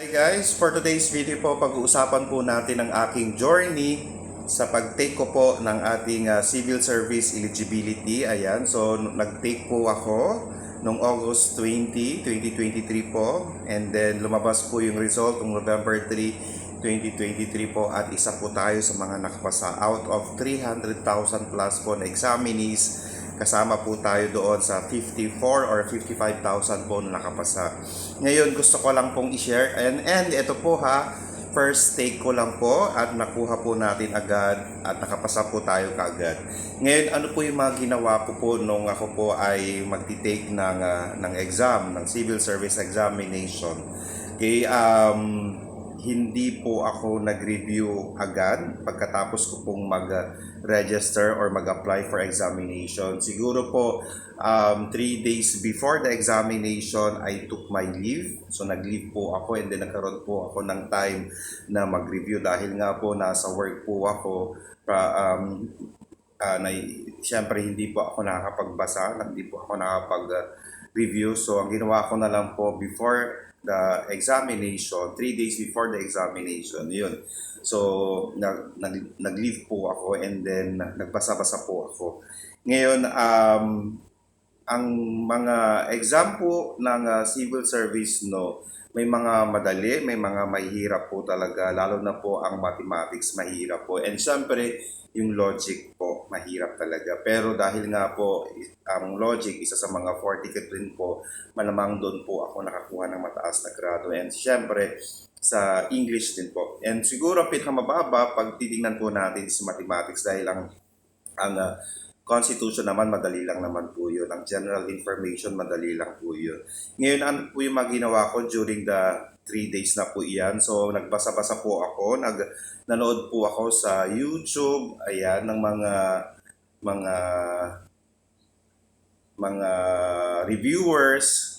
Hi guys, for today's video po, pag-uusapan po natin ang aking journey sa pag-take ko po ng ating ah, civil service eligibility. Ayan, so nag-take po ako noong August 20, 2023 po. And then lumabas po yung result noong November 3, 2023 po. At isa po tayo sa mga nakapasa out of 300,000 plus po na examinees kasama po tayo doon sa 54 or 55,000 po na nakapasa. Ngayon, gusto ko lang pong i-share. And, and ito po ha, first take ko lang po at nakuha po natin agad at nakapasa po tayo kaagad. Ngayon, ano po yung mga ginawa ko po nung ako po ay magti-take ng, ah, ng exam, ng civil service examination. Okay, um, hindi po ako nag-review agad pagkatapos ko pong mag-register or mag-apply for examination. Siguro po, um, three days before the examination, I took my leave. So, nag-leave po ako and then nagkaroon po ako ng time na mag-review dahil nga po nasa work po ako. Pa, um, ah, na, siyempre, hindi po ako nakakapagbasa, hindi po ako nakakapag-review. So, ang ginawa ko na lang po before the examination, three days before the examination, yun. So, nag, nag, nag-leave po ako and then nagbasa-basa po ako. Ngayon, um, ang mga exam po ng uh, civil service, no, may mga madali, may mga mahirap po talaga, lalo na po ang mathematics mahirap po. And syempre, yung logic po, mahirap talaga. Pero dahil nga po, ang logic, isa sa mga fortificate rin po, malamang doon po ako nakakuha ng mataas na grado. And syempre, sa English din po. And siguro pinakamababa, pag titingnan po natin sa mathematics dahil ang, ang ah, Constitution naman, madali lang naman po yun. Ang general information, madali lang po yun. Ngayon, ano po yung mga ginawa ko during the three days na po iyan? So, nagbasa-basa po ako, nag, nanood po ako sa YouTube, ayan, ng mga mga mga reviewers,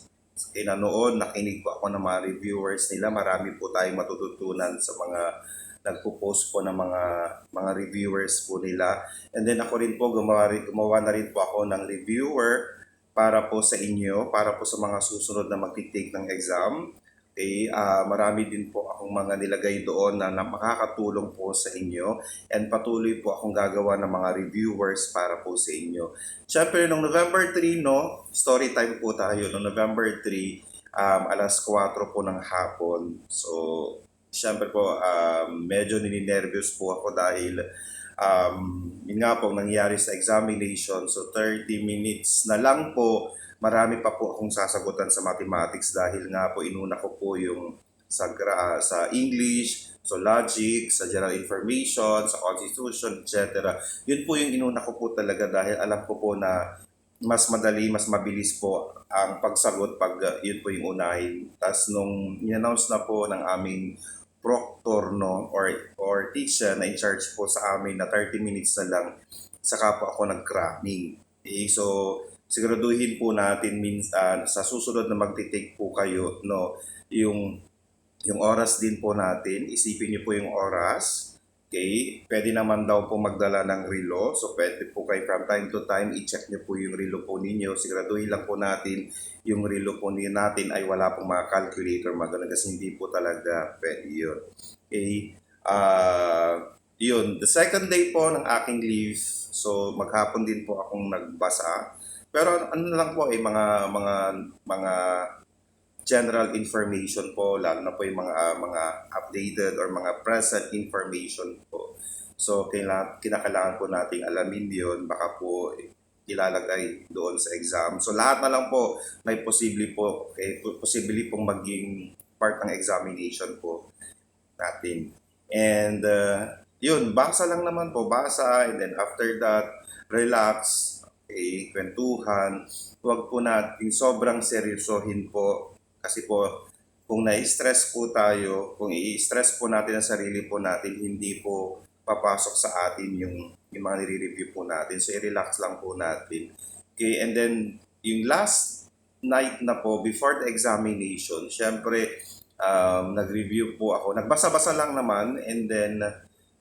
kinanood, nakinig po ako ng mga reviewers nila. Marami po tayong matututunan sa mga nagpo-post po ng mga mga reviewers po nila. And then ako rin po gumawa, gumawa na rin po ako ng reviewer para po sa inyo, para po sa mga susunod na magti-take ng exam. Okay, ah, marami din po akong mga nilagay doon na, na makakatulong po sa inyo and patuloy po akong gagawa ng mga reviewers para po sa inyo. Siyempre, noong November 3, no, story time po tayo. Noong November 3, um, alas 4 po ng hapon. So, siyempre po, um, medyo nininervyos po ako dahil um, yun nga po, nangyari sa examination. So, 30 minutes na lang po, marami pa po akong sasagutan sa mathematics dahil nga po inuna ko po yung sa, gra- sa English, sa logic, sa general information, sa constitution, etc. Yun po yung inuna ko po talaga dahil alam ko po na mas madali, mas mabilis po ang pagsagot pag uh, yun po yung unahin. Tapos nung in-announce na po ng aming proctor no or or teacher na in charge po sa amin na 30 minutes na lang. Saka po ako nag-cramming. Okay, so siguraduhin po natin minsan sa susunod na magti-take po kayo no yung yung oras din po natin. Isipin niyo po yung oras Okay, pwede naman daw po magdala ng relo. So pwede po kayo from time to time i-check niyo po yung relo po ninyo. Siguraduhin lang po natin yung relo po ni- natin ay wala pong mga calculator mga kasi hindi po talaga pwede yun. Okay, ah yun. The second day po ng aking leave, so maghapon din po akong nagbasa. Pero ano lang po eh, mga mga mga general information po, lalo na po yung mga ah, mga updated or mga present information po. So, kailangan, kinakailangan po nating alamin yun, baka po ilalagay doon sa exam. So, lahat na lang po, may posible po, okay, posible pong maging part ng examination po natin. And, uh, yun, basa lang naman po, basa, and then after that, relax, okay, kwentuhan, huwag po natin sobrang seryosohin po kasi po kung na-stress po tayo, kung i-stress po natin ang sarili po natin, hindi po papasok sa atin yung, yung mga nire-review po natin. So, i-relax lang po natin. Okay, and then yung last night na po, before the examination, syempre, um, nag-review po ako. Nagbasa-basa lang naman and then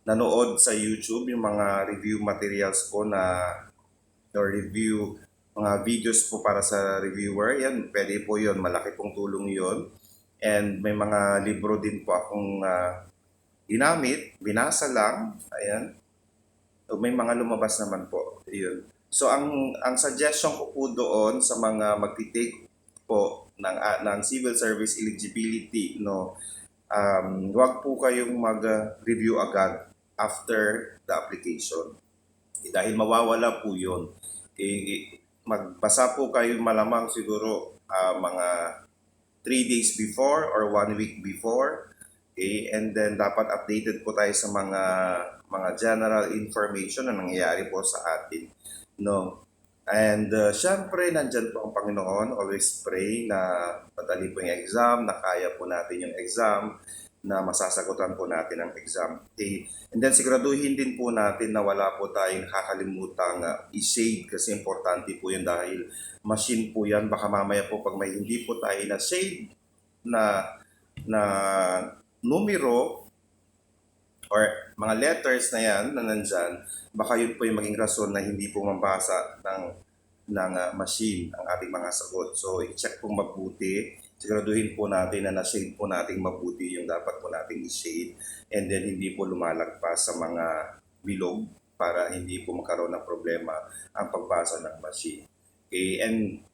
nanood sa YouTube yung mga review materials po na or review mga videos po para sa reviewer. Yan, pwede po yun. Malaki pong tulong yun. And may mga libro din po akong ah, ginamit, binasa lang, ayan. So, may mga lumabas naman po. Yun. So ang ang suggestion ko po doon sa mga magti-take po ng ah, ng civil service eligibility no um wag po kayong mag-review agad after the application. Eh, dahil mawawala po 'yon. Eh, magbasa po kayo malamang siguro ah, mga 3 days before or 1 week before. Okay, and then dapat updated po tayo sa mga mga general information na nangyayari po sa atin. No. And uh, syempre, nandyan po ang Panginoon. Always pray na madali po yung exam, na kaya po natin yung exam, na masasagutan po natin ang exam. Okay. And then siguraduhin din po natin na wala po tayong kakalimutang uh, i-shade kasi importante po yun dahil machine po yan. Baka mamaya po pag may hindi po tayo na shade na na numero or mga letters na yan na nandyan, baka yun po yung maging rason na hindi po mabasa ng ng ah, machine ang ating mga sagot. So, i-check po mabuti. Siguraduhin po natin na na-shade po natin mabuti yung dapat po nating i-shade and then hindi po lumalagpas sa mga bilog para hindi po magkaroon ng problema ang pagbasa ng machine. Okay, and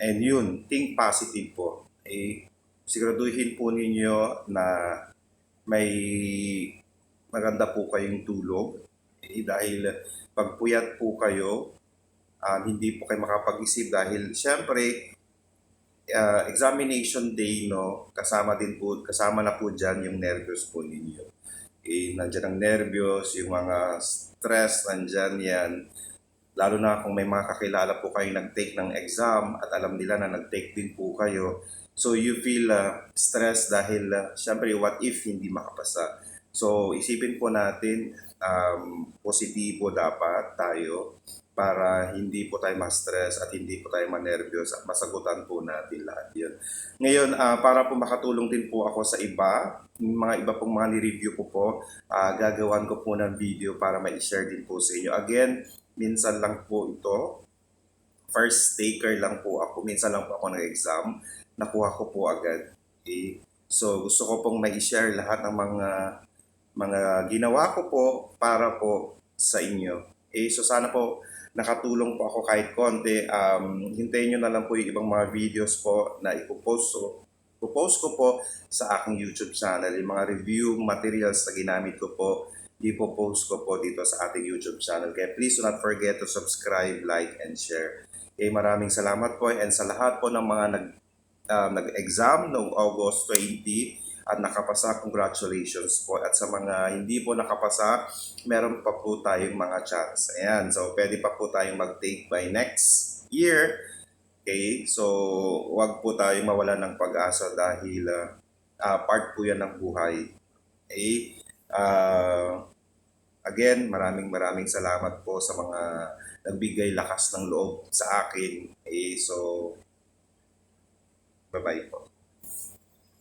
and yun, think positive po. Okay, siguraduhin po ninyo na may maganda po kayong tulog eh, dahil pag puyat po kayo, um, hindi po kayo makapag-isip dahil syempre uh, examination day no kasama din po kasama na po diyan yung nervous po ninyo. Eh, nandiyan ang nervyos, yung mga stress, nandiyan yan. Lalo na kung may mga kakilala po kayo nag-take ng exam at alam nila na nag-take din po kayo. So you feel uh, stressed dahil uh, syempre what if hindi makapasa. So isipin po natin um, positibo dapat tayo para hindi po tayo ma-stress at hindi po tayo ma-nervyos at masagutan po natin lahat yun. Ngayon, ah, para po makatulong din po ako sa iba, mga iba pong mga ni-review ko po, ah, gagawan ko po ng video para ma-share din po sa inyo. Again, minsan lang po ito. First taker lang po ako. Minsan lang po ako nag-exam. Nakuha ko po agad. Okay? So, gusto ko pong ma-share lahat ng mga mga ginawa ko po para po sa inyo. Okay? So, sana po nakatulong po ako kahit konti. Um, hintayin nyo na lang po yung ibang mga videos po na ipopost ko. Ipopost ko po sa aking YouTube channel. Yung mga review materials na ginamit ko po, ipopost ko po dito sa ating YouTube channel. Kaya please do not forget to subscribe, like, and share. Okay, maraming salamat po and sa lahat po ng mga nag, um, nag-exam noong August 20 at nakapasa, congratulations po. At sa mga hindi po nakapasa, meron pa po tayong mga chance. Ayan, so pwede pa po tayong mag-take by next year. Okay, so wag po tayong mawala ng pag-asa dahil ah, ah, part po yan ng buhay. Okay, Ah, again, maraming maraming salamat po sa mga nagbigay lakas ng loob sa akin. Okay, so bye-bye po.